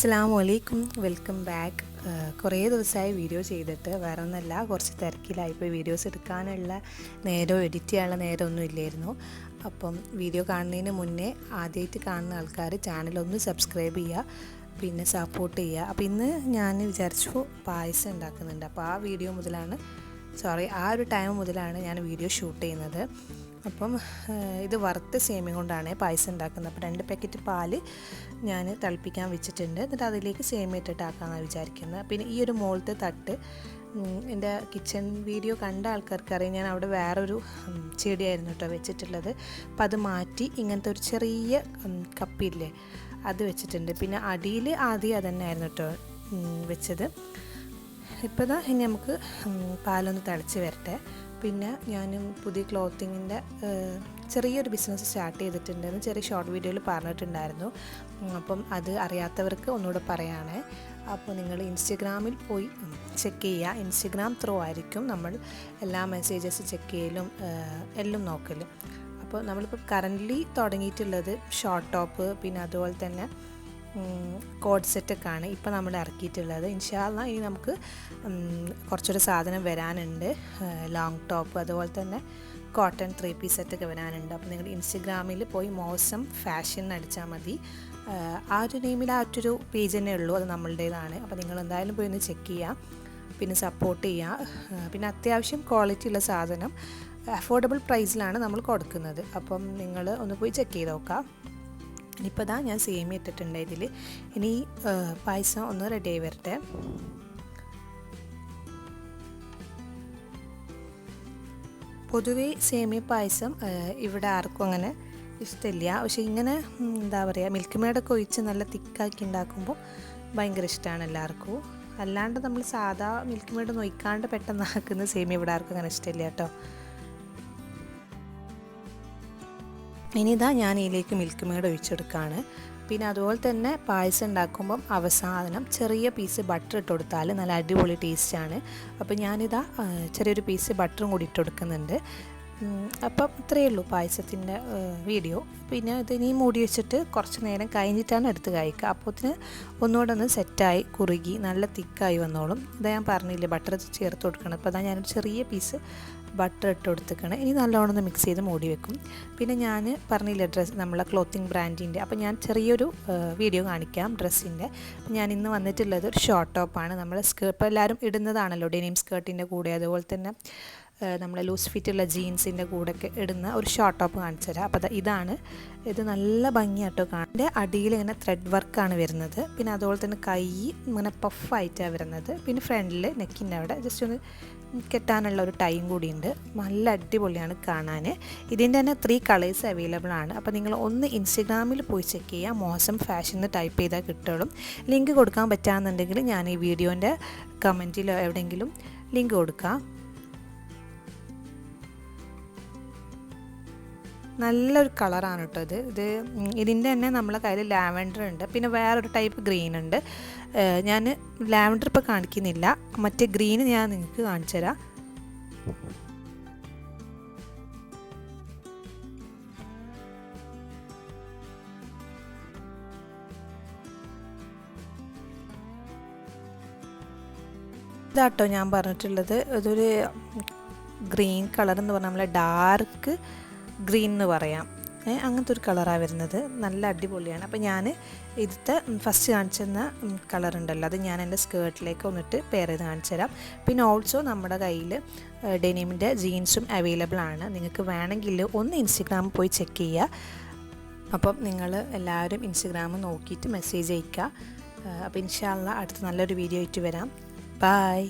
അസ്സാം വലൈക്കും welcome back. കുറേ ദിവസമായി വീഡിയോ ചെയ്തിട്ട് വേറെ ഒന്നല്ല കുറച്ച് തിരക്കിലായിപ്പോയി വീഡിയോസ് എടുക്കാനുള്ള നേരമോ എഡിറ്റ് ചെയ്യാനുള്ള നേരമൊന്നും ഇല്ലായിരുന്നു. അപ്പം വീഡിയോ കാണുന്നതിന് മുന്നേ ആദ്യമായിട്ട് കാണുന്ന ആൾക്കാർ ചാനലൊന്ന് സബ്സ്ക്രൈബ് ചെയ്യുക പിന്നെ സപ്പോർട്ട് ചെയ്യുക അപ്പോൾ ഇന്ന് ഞാൻ വിചാരിച്ചു പായസം ഉണ്ടാക്കുന്നുണ്ട്. അപ്പോൾ ആ വീഡിയോ മുതലാണ് സോറി ആ ഒരു ടൈം മുതലാണ് ഞാൻ വീഡിയോ ഷൂട്ട് ചെയ്യുന്നത്. അപ്പം ഇത് വറുത്ത സേമിയ കൊണ്ടാണ് പായസം ഉണ്ടാക്കുന്നത്. അപ്പോൾ രണ്ട് പാക്കറ്റ് പാൽ ഞാൻ തിളപ്പിക്കാൻ വെച്ചിട്ടുണ്ട്. എന്നിട്ട് അതിലേക്ക് സേമിയ ഇട്ടിട്ടാക്കാമെന്നാണ് വിചാരിക്കുന്നത്. പിന്നെ ഈ ഒരു മുകളിലത്തെ തട്ട് എന്റെ കിച്ചൺ വീഡിയോ കണ്ട ആൾക്കാർക്ക് അറിയാം ഞാൻ അവിടെ വേറൊരു ചെടിയായിരുന്നു കേട്ടോ വെച്ചിട്ടുള്ളത്. അപ്പം അത് മാറ്റി ഇങ്ങനത്തെ ഒരു ചെറിയ കപ്പില്ലേ അത് വെച്ചിട്ടുണ്ട്. പിന്നെ അടിയിൽ ആദ്യം അതന്നെയായിരുന്നു കേട്ടോ വെച്ചത്. ഇപ്പോൾ ഇനി നമുക്ക് പാലൊന്ന് തിളച്ച് വരട്ടെ. പിന്നെ ഞാൻ പുതിയ ക്ലോത്തിങ്ങിന്റെ ചെറിയൊരു ബിസിനസ് സ്റ്റാർട്ട് ചെയ്തിട്ടുണ്ടെന്ന് ചെറിയ ഷോർട്ട് വീഡിയോയിൽ പറഞ്ഞിട്ടുണ്ടായിരുന്നു. അപ്പം അത് അറിയാത്തവർക്ക് ഒന്നുകൂടെ പറയുകയാണ് അപ്പോൾ നിങ്ങൾ ഇൻസ്റ്റഗ്രാമിൽ പോയി ചെക്ക് ചെയ്യുക. ഇൻസ്റ്റഗ്രാം ത്രൂ ആയിരിക്കും നമ്മൾ എല്ലാ മെസ്സേജസ് ചെക്ക് ചെയ്യലും എല്ലാം നോക്കലും. അപ്പോൾ നമ്മളിപ്പോൾ കറന്റ്ലി തുടങ്ങിയിട്ടുള്ളത് ഷോർട്ട് ടോപ്പ് പിന്നെ അതുപോലെ തന്നെ കോഡ് സെറ്റൊക്കെ ആണ് ഇപ്പോൾ നമ്മൾ ഇറക്കിയിട്ടുള്ളത്. ഇൻഷാല്ല ഇനി നമുക്ക് കുറച്ചൊരു സാധനം വരാനുണ്ട്. ലോങ് ടോപ്പ് അതുപോലെ തന്നെ കോട്ടൺ ത്രീ പീസ് സെറ്റൊക്കെ വരാനുണ്ട്. അപ്പോൾ നിങ്ങൾ ഇൻസ്റ്റഗ്രാമിൽ പോയി മോശം ഫാഷൻ അടിച്ചാൽ മതി. ആ ഒരു നെയിമിൽ ആ ഒറ്റൊരു പേജ് തന്നെ ഉള്ളൂ. അത് നമ്മളുടേതാണ്. അപ്പോൾ നിങ്ങൾ എന്തായാലും പോയി ഒന്ന് ചെക്ക് ചെയ്യുക പിന്നെ സപ്പോർട്ട് ചെയ്യുക പിന്നെ അത്യാവശ്യം ക്വാളിറ്റി ഉള്ള സാധനം അഫോർഡബിൾ പ്രൈസിലാണ് നമ്മൾ കൊടുക്കുന്നത്. അപ്പം നിങ്ങൾ ഒന്ന് പോയി ചെക്ക് ചെയ്ത് നോക്കാം. ഇനിയിപ്പോൾ ഇതാ ഞാൻ സേമി ഇട്ടിട്ടുണ്ട് ഇതിൽ ഇനി പായസം ഒന്ന് റെഡി ആയി വരട്ടെ. പൊതുവേ സേമിയ പായസം ഇവിടെ ആർക്കും അങ്ങനെ ഇഷ്ടമില്ല. പക്ഷേ ഇങ്ങനെ എന്താ പറയുക മിൽക്ക് മേഡൊക്കെ ഒഴിച്ച് നല്ല തിക്കാക്കി ഉണ്ടാക്കുമ്പോൾ ഭയങ്കര ഇഷ്ടമാണ് എല്ലാവർക്കും. അല്ലാണ്ട് നമ്മൾ സാധാ മിൽക്ക് മേഡ് നൊയ്ക്കാണ്ട് പെട്ടെന്ന് ആക്കുന്ന സേമിയ ഇവിടെ ആർക്കും അങ്ങനെ ഇഷ്ടമില്ല കേട്ടോ. ഇനി ഇതാ ഞാൻ ഇതിലേക്ക് മിൽക്ക് മേഡ് ഒഴിച്ചെടുക്കുകയാണ് പിന്നെ അതുപോലെ തന്നെ പായസം ഉണ്ടാക്കുമ്പം അവസാനം ചെറിയ പീസ് ബട്ടർ ഇട്ട് കൊടുത്താൽ നല്ല അടിപൊളി ടേസ്റ്റാണ് അപ്പോൾ ഞാനിതാ ചെറിയൊരു പീസ് ബട്ടറും കൂടി ഇട്ട് കൊടുക്കുന്നുണ്ട്. അപ്പം ഇത്രയേ ഉള്ളൂ പായസത്തിന്റെ വീഡിയോ. പിന്നെ ഇത് ഇനി മൂടി വെച്ചിട്ട് കുറച്ച് നേരം കഴിഞ്ഞിട്ടാണ് എടുത്ത് കഴിക്കുക. അപ്പോത്തിന് ഒന്നുകൂടെ ഒന്ന് സെറ്റായി കുറുകി നല്ല തിക്കായി വന്നോളും. ഇതാ ഞാൻ പറഞ്ഞില്ലേ ബട്ടർ ചേർത്ത് കൊടുക്കണം. അപ്പോൾ അതാ ഞാനൊരു ചെറിയ പീസ് ബട്ടർ ഇട്ട് കൊടുത്തേക്കാണ് ഇനി നല്ലോണം ഒന്ന് മിക്സ് ചെയ്ത് മൂടി വെക്കും. പിന്നെ ഞാൻ പറഞ്ഞില്ല ഡ്രസ്സ് നമ്മളെ ക്ലോത്തിങ് ബ്രാൻഡിന്റെ അപ്പോൾ ഞാൻ ചെറിയൊരു വീഡിയോ കാണിക്കാം ഡ്രസ്സിന്റെ ഞാൻ ഇന്ന് വന്നിട്ടുള്ളത് ഒരു ഷോർട്ട് ടോപ്പാണ് നമ്മൾ സ്കേർട്ട് ഇപ്പോൾ എല്ലാവരും ഇടുന്നതാണല്ലോ ഡെനിം സ്കേർട്ടിന്റെ കൂടെ. അതുപോലെ തന്നെ നമ്മളെ ലൂസ് ഫിറ്റുള്ള ജീൻസിന്റെ കൂടെയൊക്കെ ഇടുന്ന ഒരു ഷോർട്ട് ടോപ്പ് കാണിച്ചു തരാം അപ്പോൾ ഇതാണ്. ഇത് നല്ല ഭംഗിയാട്ടോ കാണാൻ. അടിയിൽ ഇങ്ങനെ ത്രെഡ് വർക്കാണ് വരുന്നത്. പിന്നെ അതുപോലെ തന്നെ കൈ ഇങ്ങനെ പഫായിട്ടാണ് വരുന്നത്. പിന്നെ ഫ്രണ്ടിൽ നെക്കിന്റെ അവിടെ ജസ്റ്റ് ഒന്ന് കെട്ടാനുള്ള ഒരു ടൈം കൂടിയുണ്ട്. നല്ല അടിപൊളിയാണ് കാണാൻ ഇതിന്റെ തന്നെ ത്രീ കളേഴ്സ് അവൈലബിൾ ആണ്. അപ്പോൾ നിങ്ങൾ ഒന്ന് ഇൻസ്റ്റഗ്രാമിൽ പോയി ചെക്ക് ചെയ്യുക മോശം ഫാഷൻ എന്ന് ടൈപ്പ് ചെയ്താൽ കിട്ടുള്ളൂ. ലിങ്ക് കൊടുക്കാൻ പറ്റാമെന്നുണ്ടെങ്കിൽ ഞാൻ ഈ വീഡിയോന്റെ കമന്റിലോ എവിടെയെങ്കിലും ലിങ്ക് കൊടുക്കാം. നല്ലൊരു കളറാണ് കേട്ടോ ഇത്. ഇത് ഇതിന്റെ തന്നെ നമ്മളെ കയ്യിൽ ലാവൻഡർ ഉണ്ട്. പിന്നെ വേറൊരു ടൈപ്പ് ഗ്രീൻ ഉണ്ട്. ഞാൻ ലാവൻഡർ ഇപ്പോൾ കാണിക്കുന്നില്ല. മറ്റേ ഗ്രീൻ ഞാൻ നിങ്ങൾക്ക് കാണിച്ചു തരാം. ഇതാട്ടോ ഞാൻ പറഞ്ഞിട്ടുള്ളത്. അതൊരു ഗ്രീൻ കളർ എന്ന് പറഞ്ഞാൽ നമ്മളെ ഡാർക്ക് ഗ്രീൻ എന്ന് പറയാം. അങ്ങനത്തെ ഒരു കളറാണ് വരുന്നത്. നല്ല അടിപൊളിയാണ്. അപ്പോൾ ഞാൻ ഇതിത്തെ ഫസ്റ്റ് കാണിച്ചെന്ന കളർ ഉണ്ടല്ലോ. അത് ഞാൻ എന്റെ സ്കേർട്ടിലേക്ക് ഒന്നിട്ട് പെയർ ചെയ്ത് കാണിച്ചു തരാം. പിന്നെ ഓൾസോ നമ്മുടെ കയ്യിൽ ഡെനിമിന്റെ ജീൻസും അവൈലബിൾ ആണ്. നിങ്ങൾക്ക് വേണമെങ്കിൽ ഒന്ന് ഇൻസ്റ്റഗ്രാമിൽ പോയി ചെക്ക് ചെയ്യുക അപ്പം നിങ്ങൾ എല്ലാവരും ഇൻസ്റ്റഗ്രാം നോക്കിയിട്ട് മെസ്സേജ് അയക്കുക അപ്പോൾ ഇൻഷാല്ല അടുത്ത നല്ലൊരു വീഡിയോ ആയിട്ട് വരാം. ബായ്